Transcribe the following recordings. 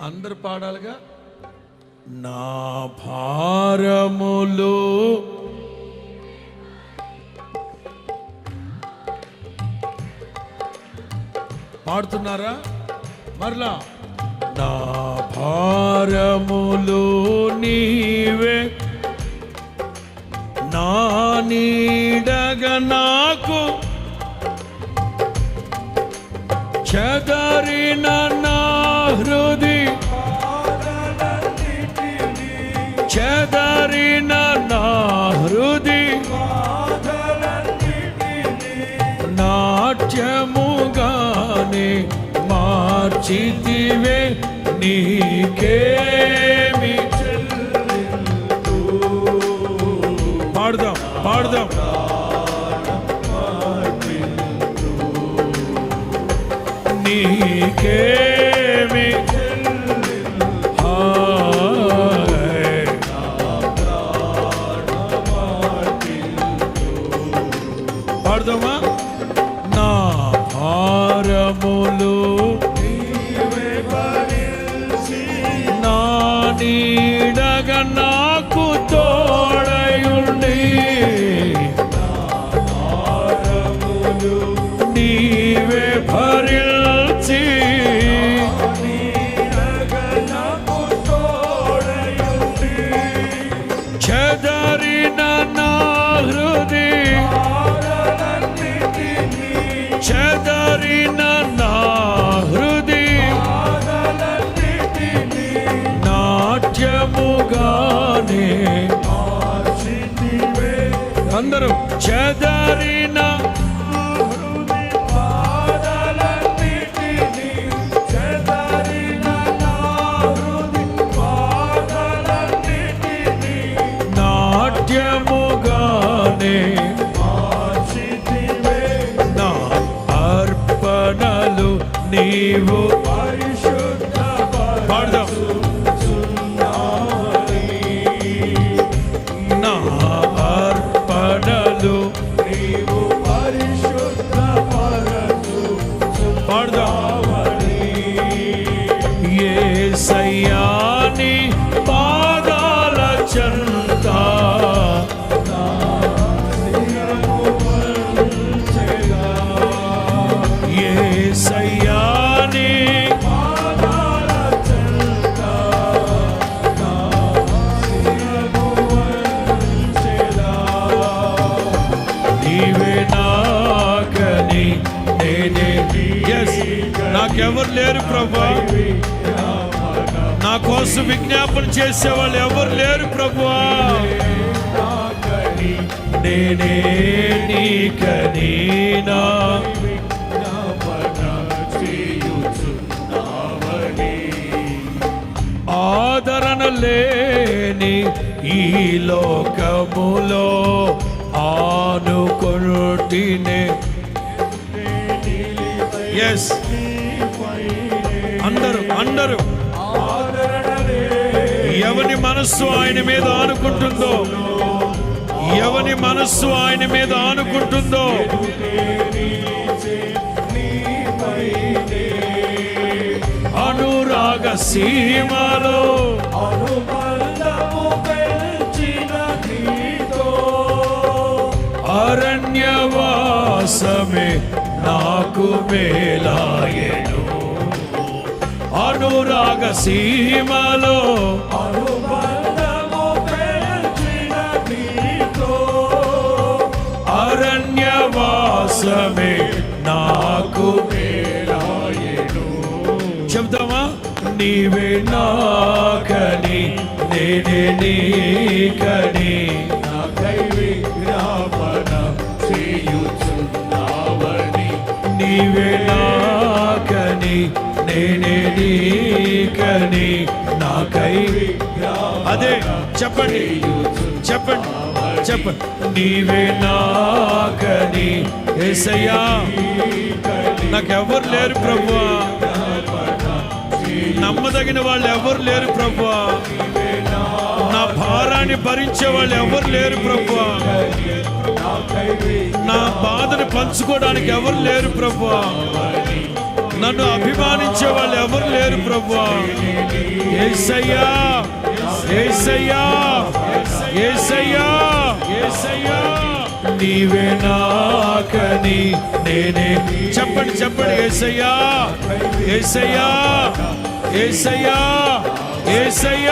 అందరు పాడాలిగా? నా భారములు పాడుతున్నారా? మరలా నా భారములు నీవే నా నీడగ నాకు చెదరిన నా హృది. చెదరిన నా హృది. నాట్యముగానే మార్చితివే నీకేమి పాడుదాం పాడుదాం. నీకేమి చెదరిన నా హృది చెదరిన నా హృది నాట్యముగానే అందరూ చెదరిన నీవు నాకెవరు లేరు ప్రభా. నా కోసం విజ్ఞాపన చేసేవాళ్ళు ఎవరు లేరు ప్రభా. నేనే నీకని నా ఆదరణ లేని ఈ లోకములో ఆనుకొనుటినే. ఎస్ అందరూ అందరూ. ఎవని మనస్సు ఆయన మీద ఆనుకుంటుందో ఎవని మనస్సు ఆయన మీద ఆనుకుంటుందో అనురాగ సీమలో అరణ్యవాసమే నాకు మేలాయను. అనురాగ సీమలో అరణ్యవాసమే నాకు చెప్దామా నీవే నాకని నేనే నీకని. నేనే నీకని నాకై అదే చెప్పండి చెప్పండి చెప్పండి. నీవే నాకని ఏసయ్యా నాకెవరు లేరు ప్రభువా. నమ్మదగిన వాళ్ళు ఎవరు లేరు ప్రభువా. నా భారాన్ని భరించే వాళ్ళు ఎవరు లేరు ప్రభువా. నా బాధను పంచుకోవడానికి ఎవరు లేరు ప్రభువా. నన్ను అభిమానించే వాళ్ళు ఎవరు లేరు ప్రభువా ఏసయ్యా ఏసయ్యా ఏసయ్యా ఏసయ్యా. నీవే నాకని నేనే. చెప్పండి చెప్పండి ఏసయ్యా ఏసయ్యా ఏసయ్యా ఏసయ్యా.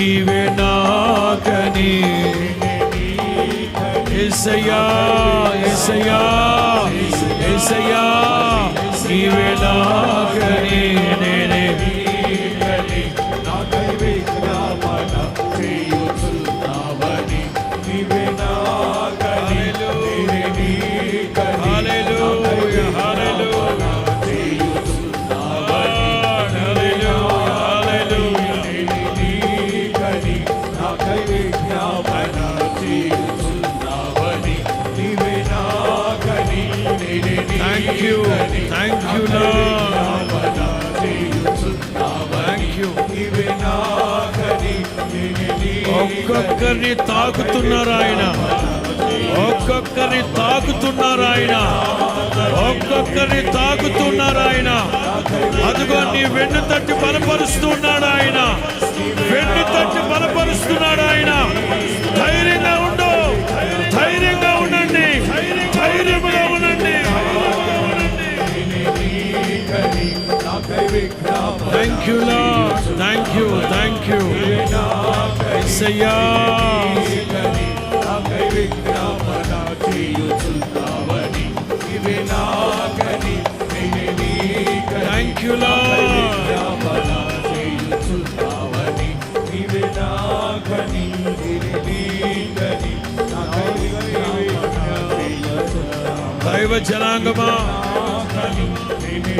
నీవే నాకని. ఎసయా ఎసయా ఏసయ్యా నీవే నాకని. నేనే thank you thank you you ఒక్కొక్కరిని తాకుతున్నారు ఆయన. ఒక్కొక్కరిని తాకుతున్నారు ఆయన. ఒక్కొక్కరిని తాకుతున్నారు ఆయన. అదిగో నీ వెన్ను తట్టి బలపరుస్తున్నాడు ఆయన. వెన్ను తట్టి బలపరుస్తున్నాడు ఆయన. ధైర్యంగా విజ్ఞాపన thank you thank you thank you ఎస్సయ్యా నాకై విజ్ఞాపన చేయుచున్నావని నీవే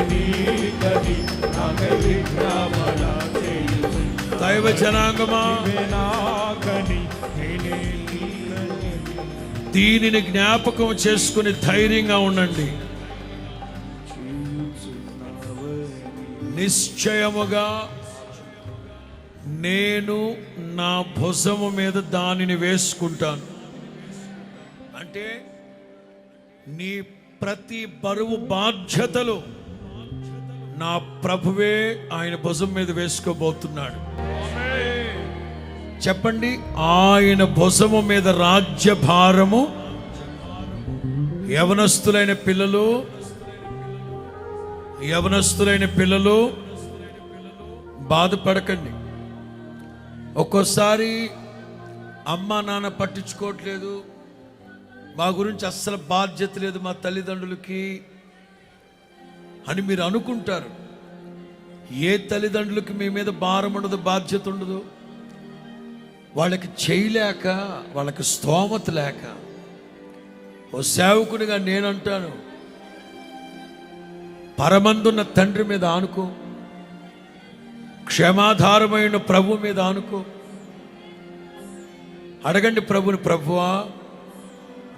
నేనే నీకని దీనిని జ్ఞాపకం చేసుకుని ధైర్యంగా ఉండండి. నిశ్చయముగా నేను నా భుజము మీద దానిని వేసుకుంటాను. అంటే నీ ప్రతి బరువు బాధ్యతలు నా ప్రభువే ఆయన భుజం మీద వేసుకోబోతున్నాడు. చెప్పండి ఆయన భుజము మీద రాజ్య భారము యవనస్తులైన పిల్లలు యవనస్తులైన పిల్లలు బాధపడకండి. ఒక్కోసారి అమ్మ నాన్న పట్టించుకోవట్లేదు మా గురించి అస్సలు బాధ్యత లేదు మా తల్లిదండ్రులకి. అని మీరు అనుకుంటారు. ఏ తల్లిదండ్రులకు మీ మీద భారం ఉండదు బాధ్యత ఉండదు? వాళ్ళకి చేయలేక వాళ్ళకి స్తోమత లేక ఓ సేవకునిగా నేనంటాను పరమందున్న తండ్రి మీద ఆనుకో క్షమాధారమైన ప్రభు మీద ఆనుకో. అడగండి ప్రభుని ప్రభువా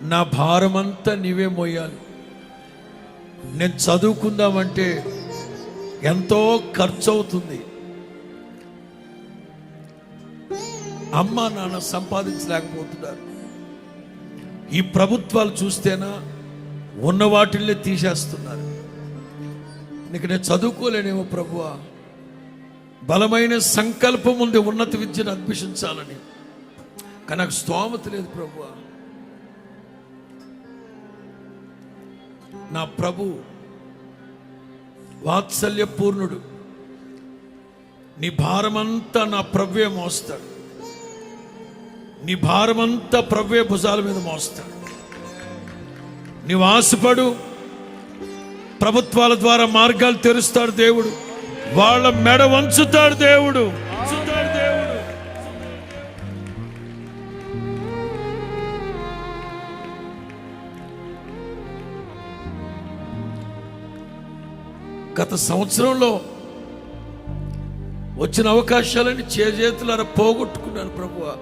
నా భారమంతా నీవే మోయాలి. నేను చదువుకుందామంటే ఎంతో ఖర్చు అవుతుంది అమ్మ నాన్న సంపాదించలేకపోతున్నారు. ఈ ప్రభుత్వాలు చూస్తేనా ఉన్న వాటిల్లే తీసేస్తున్నారు. నీకు నేను చదువుకోలేనేమో ప్రభువా. బలమైన సంకల్పం ఉంది ఉన్నత విద్యను అభ్యసించాలని కానీ నాకు స్తోమత లేదు ప్రభువా. నా ప్రభు వాత్సల్యపూర్ణుడు. నీ భారమంతా నా ప్రవ్వే మోస్తాడు. నీ భారమంతా ప్రవ్వే భుజాల మీద మోస్తాడు. నీవు ఆశపడు ప్రభుత్వాల ద్వారా మార్గాలు తెరుస్తాడు దేవుడు. వాళ్ళ మెడ వంచుతాడు దేవుడు. గత సంవత్సరంలో వచ్చిన అవకాశాలని చేజేతులారా పోగొట్టుకున్నాను ప్రభువ.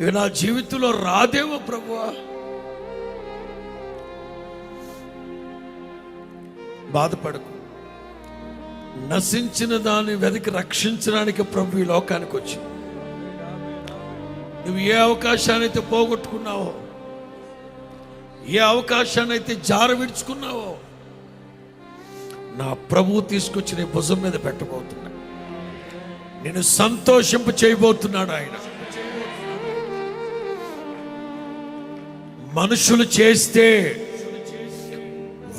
ఇక నా జీవితంలో రాదేమో ప్రభువ. బాధపడకు. నశించిన దాన్ని వెతికి రక్షించడానికి ప్రభు ఈ లోకానికి వచ్చి నువ్వు ఏ అవకాశాన్ని అయితే పోగొట్టుకున్నావో ఏ అవకాశాన్ని అయితే జార విడుచుకున్నావో నా ప్రభువు తీసుకొచ్చి నీ భుజం మీద పెట్టబోతున్నా. నేను సంతోషింపు చేయబోతున్నాడు ఆయన. మనుషులు చేస్తే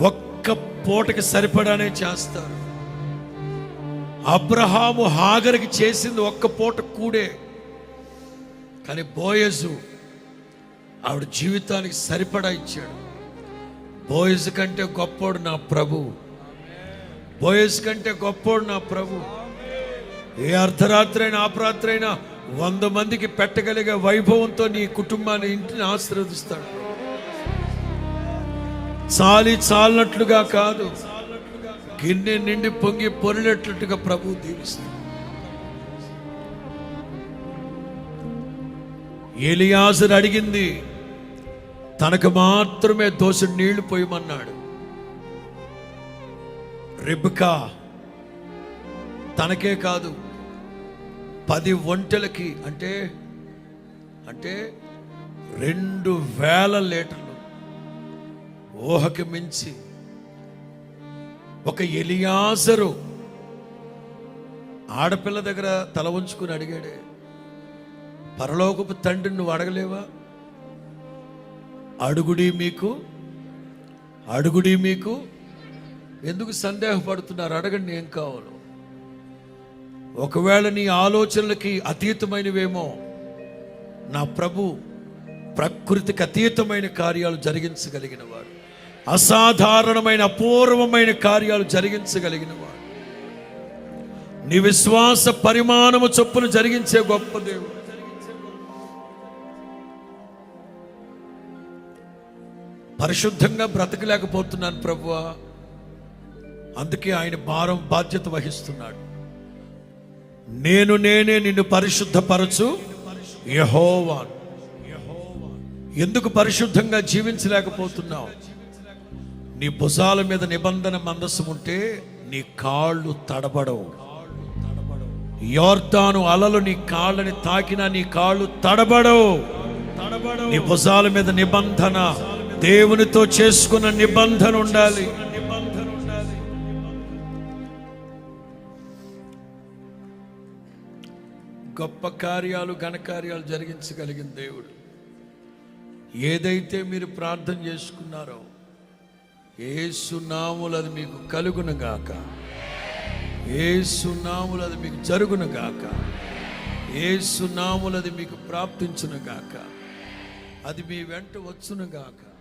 ఒక్క పూటకి సరిపడానే చేస్తారు. అబ్రహాము హాగరికి చేసింది ఒక్క పూట కూడే. కానీ బోయజు ఆవిడ జీవితానికి సరిపడా ఇచ్చాడు. బోయజు కంటే గొప్పోడు నా ప్రభు. బోయస్ కంటే గొప్పోడు నా ప్రభు. ఏ అర్ధరాత్రైనా అయినా వంద మందికి పెట్టగలిగే వైభవంతో నీ కుటుంబాన్ని ఇంటిని ఆశీర్వదిస్తాడు. చాలి చాలినట్లుగా కాదు గిన్నె నిండి పొంగి పొరినట్లుగా ప్రభు దీవిస్తాడు. ఎలియాజరు అడిగింది తనకు మాత్రమే దోశ నీళ్ళు పోయమన్నాడు. రిబ్కా తనకే కాదు పది ఒంటెలకి అంటే అంటే రెండు వేల లీటర్లు ఊహకి మించి ఒక ఎలియాసరు ఆడపిల్ల దగ్గర తల ఉంచుకుని అడిగాడే పరలోకపు తండ్రిని నువ్వు అడగలేవా? అడుగుడి మీకు అడుగుడి మీకు ఎందుకు సందేహపడుతున్నారు? అడగండి ఏం కావాలో. ఒకవేళ నీ ఆలోచనలకి అతీతమైనవేమో నా ప్రభు ప్రకృతికి అతీతమైన కార్యాలు జరిగించగలిగిన వాడు అసాధారణమైన అపూర్వమైన కార్యాలు జరిగించగలిగిన వాడు నీ విశ్వాస పరిమాణము చొప్పున జరిగించే గొప్ప దేవుడు. పరిశుద్ధంగా బ్రతకలేకపోతున్నాను ప్రభువా. అందుకే ఆయన భారం బాధ్యత వహిస్తున్నాడు. నేను నేనే నిన్ను పరిశుద్ధపరచు యహోవాన్ ఎందుకు పరిశుద్ధంగా జీవించలేకపోతున్నావు? నీ భుజాల మీద నిబంధన మందస్సు ఉంటే నీ కాళ్ళు తడబడవు. యోర్తాను అలలు నీ కాళ్ళని తాకినా నీ కాళ్ళు తడబడవు. నీ భుజాల మీద నిబంధన దేవునితో చేసుకున్న నిబంధన ఉండాలి. గొప్ప కార్యాలు ఘనకార్యాలు జరిగించగలిగిన దేవుడు. ఏదైతే మీరు ప్రార్థన చేసుకున్నారో ఏసునాములు అది మీకు కలుగునగాక ఏసునాములు అది మీకు జరుగునగాక ఏసునాములు అది మీకు ప్రాప్తించునగాక అది మీ వెంట వచ్చునగాక గాక.